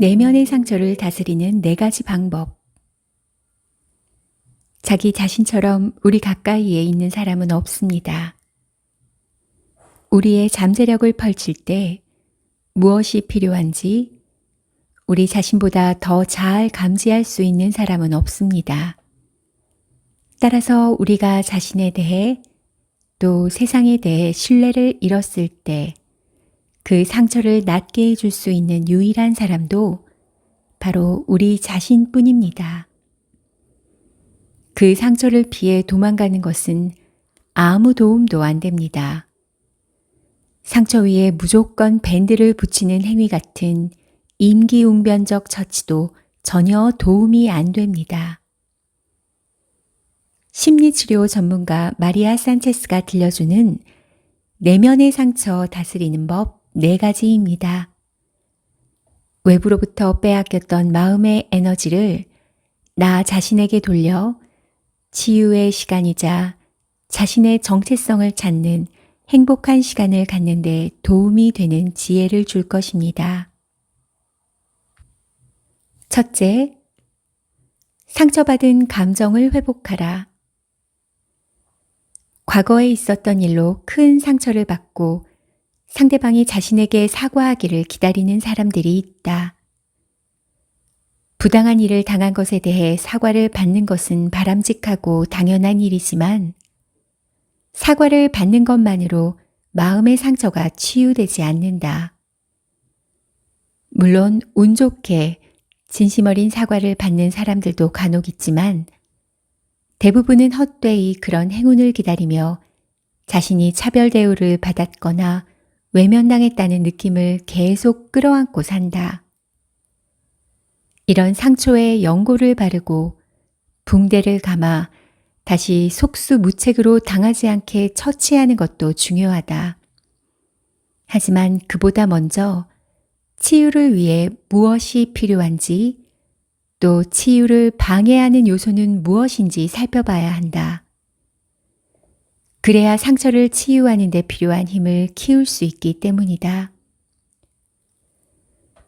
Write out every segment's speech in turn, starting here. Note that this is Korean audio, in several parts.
내면의 상처를 다스리는 네 가지 방법. 자기 자신처럼 우리 가까이에 있는 사람은 없습니다. 우리의 잠재력을 펼칠 때 무엇이 필요한지 우리 자신보다 더 잘 감지할 수 있는 사람은 없습니다. 따라서 우리가 자신에 대해 또 세상에 대해 신뢰를 잃었을 때 그 상처를 낫게 해줄 수 있는 유일한 사람도 바로 우리 자신뿐입니다. 그 상처를 피해 도망가는 것은 아무 도움도 안 됩니다. 상처 위에 무조건 밴드를 붙이는 행위 같은 임기응변적 처치도 전혀 도움이 안 됩니다. 심리치료 전문가 마리아 산체스가 들려주는 내면의 상처 다스리는 법 네 가지입니다. 외부로부터 빼앗겼던 마음의 에너지를 나 자신에게 돌려 치유의 시간이자 자신의 정체성을 찾는 행복한 시간을 갖는 데 도움이 되는 지혜를 줄 것입니다. 첫째, 상처받은 감정을 회복하라. 과거에 있었던 일로 큰 상처를 받고 상대방이 자신에게 사과하기를 기다리는 사람들이 있다. 부당한 일을 당한 것에 대해 사과를 받는 것은 바람직하고 당연한 일이지만 사과를 받는 것만으로 마음의 상처가 치유되지 않는다. 물론 운 좋게 진심 어린 사과를 받는 사람들도 간혹 있지만 대부분은 헛되이 그런 행운을 기다리며 자신이 차별 대우를 받았거나 외면당했다는 느낌을 계속 끌어안고 산다. 이런 상처에 연고를 바르고 붕대를 감아 다시 속수무책으로 당하지 않게 처치하는 것도 중요하다. 하지만 그보다 먼저 치유를 위해 무엇이 필요한지 또 치유를 방해하는 요소는 무엇인지 살펴봐야 한다. 그래야 상처를 치유하는 데 필요한 힘을 키울 수 있기 때문이다.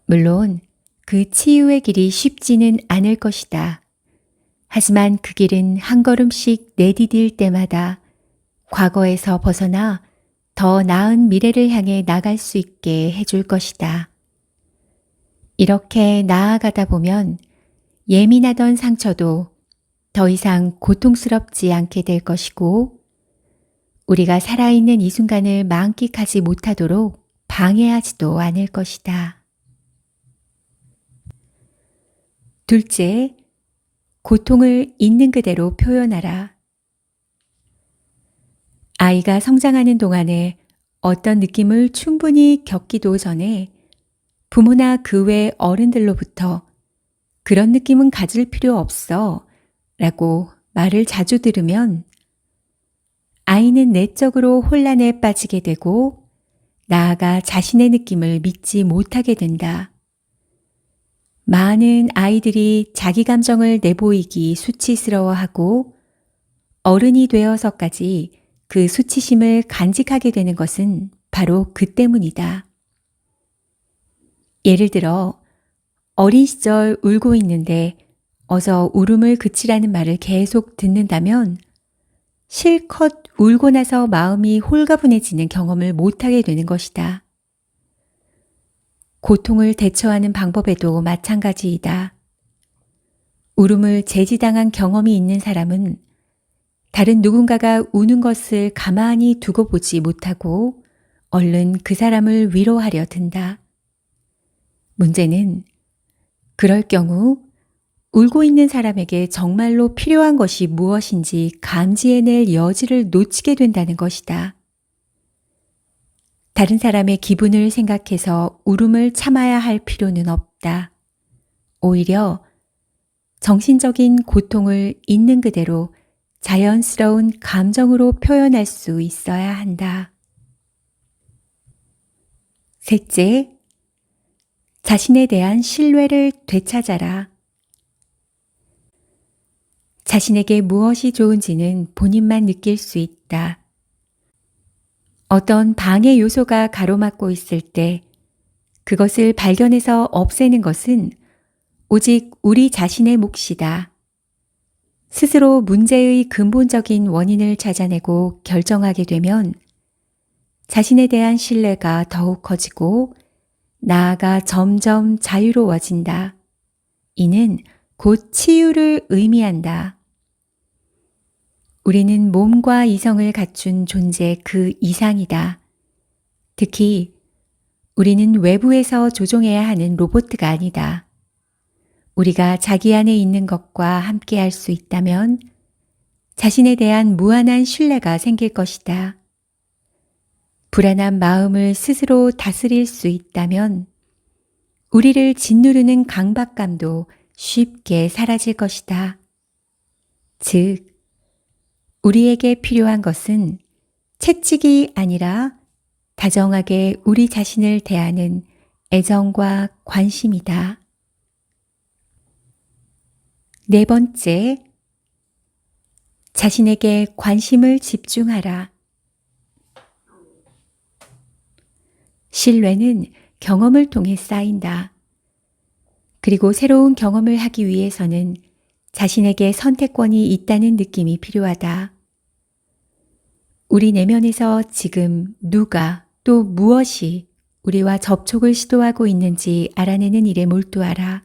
물론 그 치유의 길이 쉽지는 않을 것이다. 하지만 그 길은 한 걸음씩 내디딜 때마다 과거에서 벗어나 더 나은 미래를 향해 나갈 수 있게 해줄 것이다. 이렇게 나아가다 보면 예민하던 상처도 더 이상 고통스럽지 않게 될 것이고 우리가 살아있는 이 순간을 만끽하지 못하도록 방해하지도 않을 것이다. 둘째, 고통을 있는 그대로 표현하라. 아이가 성장하는 동안에 어떤 느낌을 충분히 겪기도 전에 부모나 그 외 어른들로부터 그런 느낌은 가질 필요 없어 라고 말을 자주 들으면 아이는 내적으로 혼란에 빠지게 되고 나아가 자신의 느낌을 믿지 못하게 된다. 많은 아이들이 자기 감정을 내보이기 수치스러워하고 어른이 되어서까지 그 수치심을 간직하게 되는 것은 바로 그 때문이다. 예를 들어, 어린 시절 울고 있는데 어서 울음을 그치라는 말을 계속 듣는다면 실컷 울고 나서 마음이 홀가분해지는 경험을 못하게 되는 것이다. 고통을 대처하는 방법에도 마찬가지이다. 울음을 제지당한 경험이 있는 사람은 다른 누군가가 우는 것을 가만히 두고 보지 못하고 얼른 그 사람을 위로하려 든다. 문제는 그럴 경우 울고 있는 사람에게 정말로 필요한 것이 무엇인지 감지해낼 여지를 놓치게 된다는 것이다. 다른 사람의 기분을 생각해서 울음을 참아야 할 필요는 없다. 오히려 정신적인 고통을 있는 그대로 자연스러운 감정으로 표현할 수 있어야 한다. 셋째, 자신에 대한 신뢰를 되찾아라. 자신에게 무엇이 좋은지는 본인만 느낄 수 있다. 어떤 방해 요소가 가로막고 있을 때그 그것을 발견해서 없애는 것은 오직 우리 자신의 몫이다. 스스로 문제의 근본적인 원인을 찾아내고 결정하게 되면 자신에 대한 신뢰가 더욱 커지고 나아가 점점 자유로워진다. 이는 곧 치유를 의미한다. 우리는 몸과 이성을 갖춘 존재 그 이상이다. 특히 우리는 외부에서 조종해야 하는 로봇가 아니다. 우리가 자기 안에 있는 것과 함께 할 수 있다면 자신에 대한 무한한 신뢰가 생길 것이다. 불안한 마음을 스스로 다스릴 수 있다면 우리를 짓누르는 강박감도 쉽게 사라질 것이다. 즉, 우리에게 필요한 것은 채찍이 아니라 다정하게 우리 자신을 대하는 애정과 관심이다. 네 번째, 자신에게 관심을 집중하라. 신뢰는 경험을 통해 쌓인다. 그리고 새로운 경험을 하기 위해서는 자신에게 선택권이 있다는 느낌이 필요하다. 우리 내면에서 지금 누가 또 무엇이 우리와 접촉을 시도하고 있는지 알아내는 일에 몰두하라.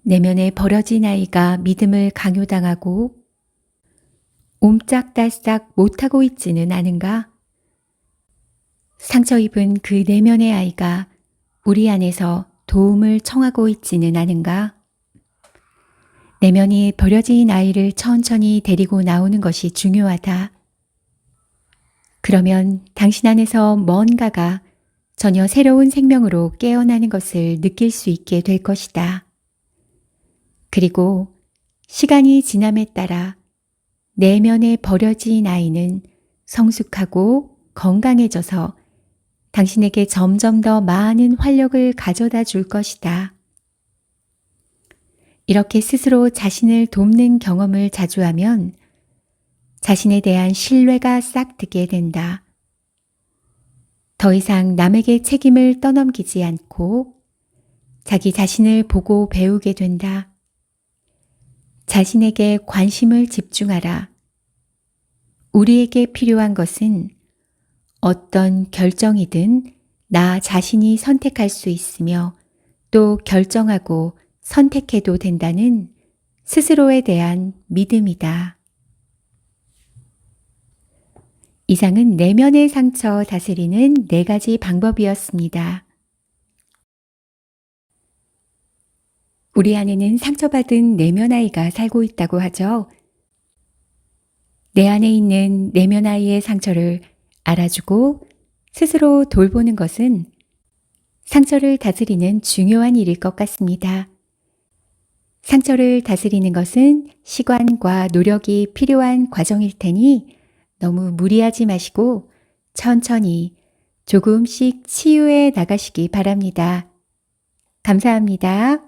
내면에 버려진 아이가 믿음을 강요당하고 옴짝달싹 못하고 있지는 않은가? 상처 입은 그 내면의 아이가 우리 안에서 도움을 청하고 있지는 않은가? 내면이 버려진 아이를 천천히 데리고 나오는 것이 중요하다. 그러면 당신 안에서 뭔가가 전혀 새로운 생명으로 깨어나는 것을 느낄 수 있게 될 것이다. 그리고 시간이 지남에 따라 내면에 버려진 아이는 성숙하고 건강해져서 당신에게 점점 더 많은 활력을 가져다 줄 것이다. 이렇게 스스로 자신을 돕는 경험을 자주 하면 자신에 대한 신뢰가 싹트게 된다. 더 이상 남에게 책임을 떠넘기지 않고 자기 자신을 보고 배우게 된다. 자신에게 관심을 집중하라. 우리에게 필요한 것은 어떤 결정이든 나 자신이 선택할 수 있으며 또 결정하고 선택해도 된다는 스스로에 대한 믿음이다. 이상은 내면의 상처 다스리는 네 가지 방법이었습니다. 우리 안에는 상처받은 내면 아이가 살고 있다고 하죠. 내 안에 있는 내면 아이의 상처를 알아주고 스스로 돌보는 것은 상처를 다스리는 중요한 일일 것 같습니다. 상처를 다스리는 것은 시간과 노력이 필요한 과정일 테니 너무 무리하지 마시고 천천히 조금씩 치유해 나가시기 바랍니다. 감사합니다.